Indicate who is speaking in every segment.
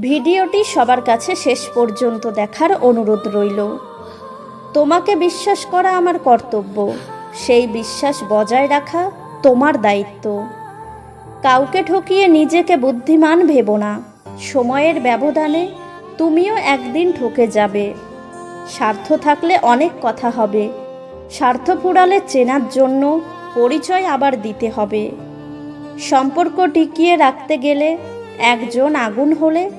Speaker 1: ভিডিওটি সবার কাছে শেষ পর্যন্ত দেখার অনুরোধ রইল। তোমাকে বিশ্বাস করা আমার কর্তব্য। সেই বিশ্বাস বজায় রাখা তোমার দায়িত্ব। কাউকে ঠকিয়ে নিজেকে বুদ্ধিমান ভেব না। সময়ের ব্যবধানে তুমিও একদিন ঠকে যাবে। স্বার্থ থাকলে অনেক কথা হবে। স্বার্থ ফুরালে চেনার জন্য পরিচয় আবার দিতে হবে। সম্পর্ক টিকিয়ে রাখতে গেলে একজন আগুন হলে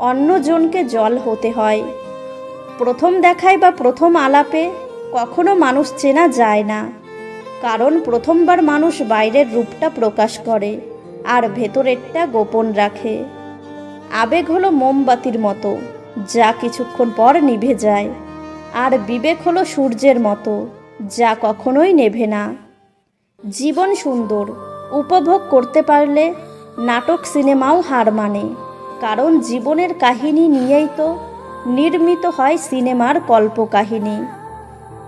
Speaker 1: অন্যজনকে জল হতে হয়। প্রথম দেখায় বা প্রথম আলাপে কখনো মানুষ চেনা যায় না, কারণ প্রথমবার মানুষ বাইরের রূপটা প্রকাশ করে আর ভেতরেরটা গোপন রাখে। আবেগ হলো মোমবাতির মতো, যা কিছুক্ষণ পর নিভে যায়, আর বিবেক হলো সূর্যের মতো, যা কখনোই নেভে না। জীবন সুন্দর, উপভোগ করতে পারলে নাটক, সিনেমাও হার মানে। কারণ জীবনের কাহিনী নিয়েই তো নির্মিত হয় সিনেমার কল্পকাহিনী।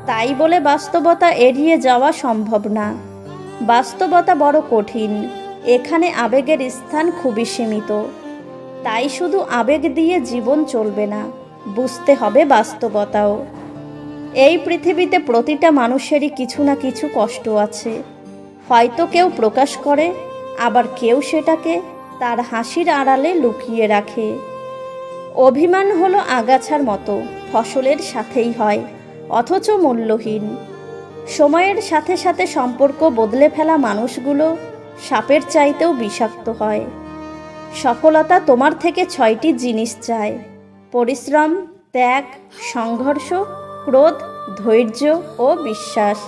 Speaker 1: তাই বলে বাস্তবতা এড়িয়ে যাওয়া সম্ভব না। বাস্তবতা বড় কঠিন। এখানে আবেগের স্থান খুবই সীমিত। তাই শুধু আবেগ দিয়ে জীবন চলবে না, বুঝতে হবে বাস্তবতাও। এই পৃথিবীতে প্রতিটা মানুষেরই কিছু না কিছু কষ্ট আছে। হয়তো কেউ প্রকাশ করে, আবার কেউ সেটাকে তার হাসির আড়ালে লুকিয়ে রাখে। অভিমান হলো আগাছার মতো, ফসলের সাথেই হয়, অথচ মূল্যহীন। সময়ের সাথে সাথে সম্পর্ক বদলে ফেলা মানুষগুলো সাপের চাইতেও বিষাক্ত হয়। সফলতা তোমার থেকে ছয়টি জিনিস চায়। পরিশ্রম, ত্যাগ, সংঘর্ষ, ক্রোধ, ধৈর্য ও বিশ্বাস।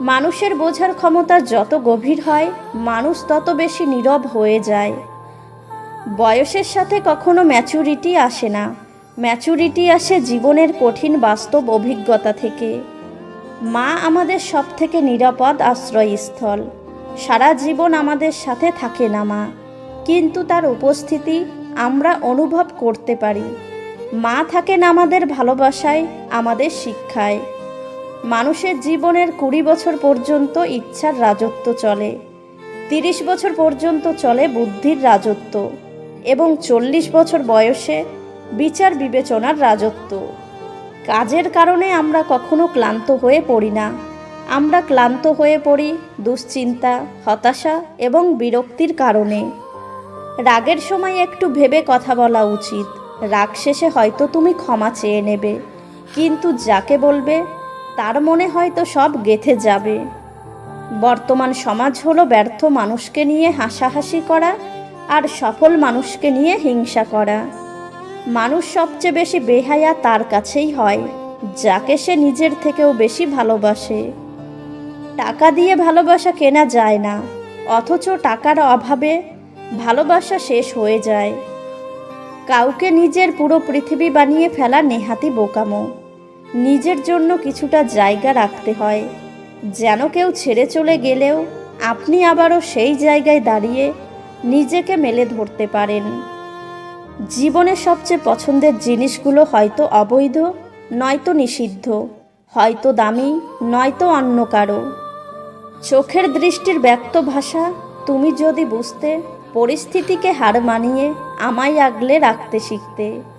Speaker 1: মানুষের বোঝার ক্ষমতা যত গভীর হয়, মানুষ তত বেশি নীরব হয়ে যায়। বয়সের সাথে কখনো ম্যাচুরিটি আসে না। ম্যাচুরিটি আসে জীবনের কঠিন বাস্তব অভিজ্ঞতা থেকে। মা আমাদের সব থেকে নিরাপদ আশ্রয়স্থল। সারা জীবন আমাদের সাথে থাকে না মা। কিন্তু তার উপস্থিতি আমরা অনুভব করতে পারি। মা থাকেন আমাদের ভালোবাসায়, আমাদের শিক্ষায়। মানুষের জীবনের কুড়ি বছর পর্যন্ত ইচ্ছার রাজত্ব চলে, তিরিশ বছর পর্যন্ত চলে বুদ্ধির রাজত্ব এবং চল্লিশ বছর বয়সে বিচার বিবেচনার রাজত্ব। কাজের কারণে আমরা কখনো ক্লান্ত হয়ে পড়ি না। আমরা ক্লান্ত হয়ে পড়ি দুশ্চিন্তা, হতাশা এবং বিরক্তির কারণে। রাগের সময় একটু ভেবে কথা বলা উচিত। রাগ শেষে হয়তো তুমি ক্ষমা চেয়ে নেবে, কিন্তু যাকে বলবে তার মনে হয়তো সব গেথে যাবে। বর্তমান সমাজ হলো ব্যর্থ মানুষকে নিয়ে হাসাহাসি করা আর সফল মানুষকে নিয়ে হিংসা করা। মানুষ সবচেয়ে বেশি বেহায়া তার কাছেই হয়, যাকে সে নিজের থেকেও বেশি ভালোবাসে। টাকা দিয়ে ভালোবাসা কেনা যায় না, অথচ টাকার অভাবে ভালোবাসা শেষ হয়ে যায়। কাউকে নিজের পুরো পৃথিবী বানিয়ে ফেলা নেহাতি বোকামো। নিজের জন্য কিছুটা জায়গা রাখতে হয়। যেন কেউ ছেড়ে চলে গেলেও আপনি আবারও সেই জায়গায় দাঁড়িয়ে নিজেকে মেলে ধরতে পারেন। জীবনের সবচেয়ে পছন্দের জিনিসগুলো হয়তো অবৈধ, নয়তো নিষিদ্ধ, হয়তো দামি, নয়তো অন্য কারও। চোখের দৃষ্টির ব্যক্ত ভাষা তুমি যদি বুঝতে, পরিস্থিতিকে হার মানিয়ে আমায় আগলে রাখতে শিখতে।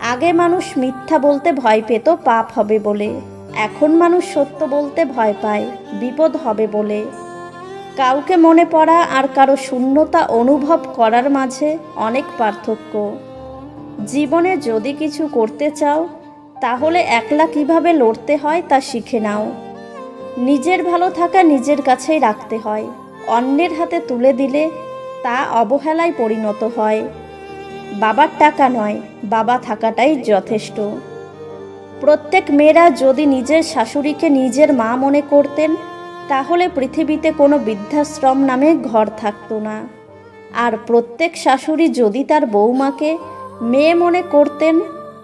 Speaker 1: আগে মানুষ মিথ্যা বলতে ভয় পেত, পাপ হবে বলে। এখন মানুষ সত্য বলতে ভয় পায়, বিপদ হবে বলে। কাউকে মনে পড়া আর কারও শূন্যতা অনুভব করার মাঝে অনেক পার্থক্য। জীবনে যদি কিছু করতে চাও, তাহলে একলা কীভাবে লড়তে হয় তা শিখে নাও। নিজের ভালো থাকা নিজের কাছেই রাখতে হয়। অন্যের হাতে তুলে দিলে তা অবহেলায় পরিণত হয়। বাবার টাকা নয়, বাবা থাকাটাই যথেষ্ট। প্রত্যেক মেয়েরা যদি নিজের শাশুড়িকে নিজের মা মনে করতেন, তাহলে পৃথিবীতে কোনো বৃদ্ধাশ্রম নামে ঘর থাকতো না। আর প্রত্যেক শাশুড়ি যদি তার বৌমাকে মেয়ে মনে করতেন,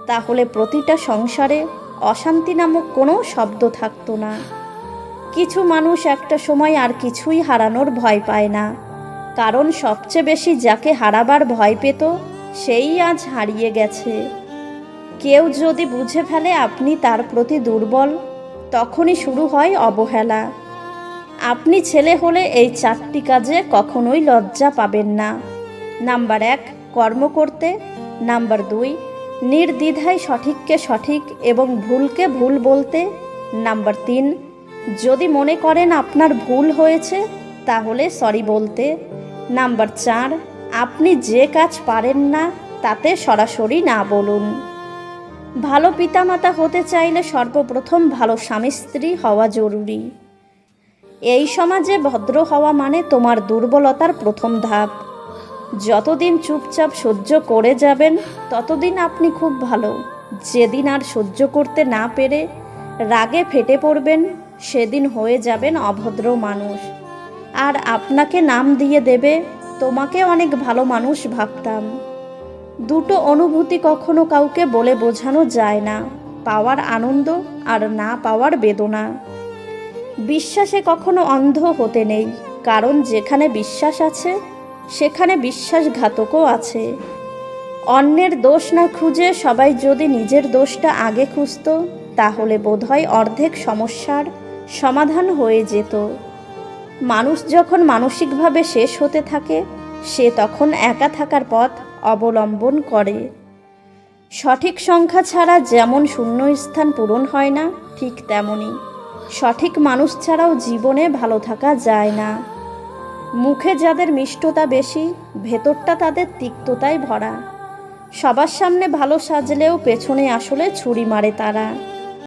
Speaker 1: তাহলে প্রতিটা সংসারে অশান্তি নামক কোনো শব্দ থাকতো না। কিছু মানুষ একটা সময় আর কিছুই হারানোর ভয় পায় না। কারণ সবচেয়ে বেশি যাকে হারাবার ভয় পেত সেই আজ হারিয়ে গেছে। কেউ যদি বুঝে ফেলে আপনি তার প্রতি দুর্বল, তখনই শুরু হয় অবহেলা। আপনি ছেলে হলে এই চারটি কাজে কখনোই লজ্জা পাবেন না। নাম্বার এক, কর্ম করতে। নাম্বার দুই, নির্দ্বিধায় সঠিককে সঠিক এবং ভুলকে ভুল বলতে। নাম্বার তিন, যদি মনে করেন আপনার ভুল হয়েছে, তাহলে সরি বলতে। নাম্বার চার আপনি যে কাজ পারেন না, তাতে সরাসরি না বলুন। ভালো পিতামাতা হতে চাইলে সর্বপ্রথম ভালো স্বামী স্ত্রী হওয়া জরুরি। এই সমাজে ভদ্র হওয়া মানে তোমার দুর্বলতার প্রথম ধাপ। যতদিন চুপচাপ সহ্য করে যাবেন, ততদিন আপনি খুব ভালো। যেদিন আর সহ্য করতে না পেরে রাগে ফেটে পড়বেন, সেদিন হয়ে যাবেন অভদ্র মানুষ। আর আপনাকে নাম দিয়ে দেবে তোমাকে অনেক ভালো মানুষ ভাবতাম। দুটো অনুভূতি কখনো কাউকে বলে বোঝানো যায় না, পাওয়ার আনন্দ আর না পাওয়ার বেদনা। বিশ্বাসে কখনো অন্ধ হতে নেই, কারণ যেখানে বিশ্বাস আছে, সেখানে বিশ্বাসঘাতকও আছে। অন্যের দোষ না খুঁজে সবাই যদি নিজের দোষটা আগে খুঁজতো, তাহলে বোধহয় অর্ধেক সমস্যার সমাধান হয়ে যেত। মানুষ যখন মানসিকভাবে শেষ হতে থাকে, সে তখন একা থাকার পথ অবলম্বন করে। সঠিক সংখ্যা ছাড়া যেমন শূন্যস্থান পূরণ হয় না, ঠিক তেমনই সঠিক মানুষ ছাড়াও জীবনে ভালো থাকা যায় না। মুখে যাদের মিষ্টতা বেশি, ভেতরটা তাদের তিক্ততায় ভরা। সবার সামনে ভালো সাজলেও পেছনে আসলে ছুরি মারে তারা।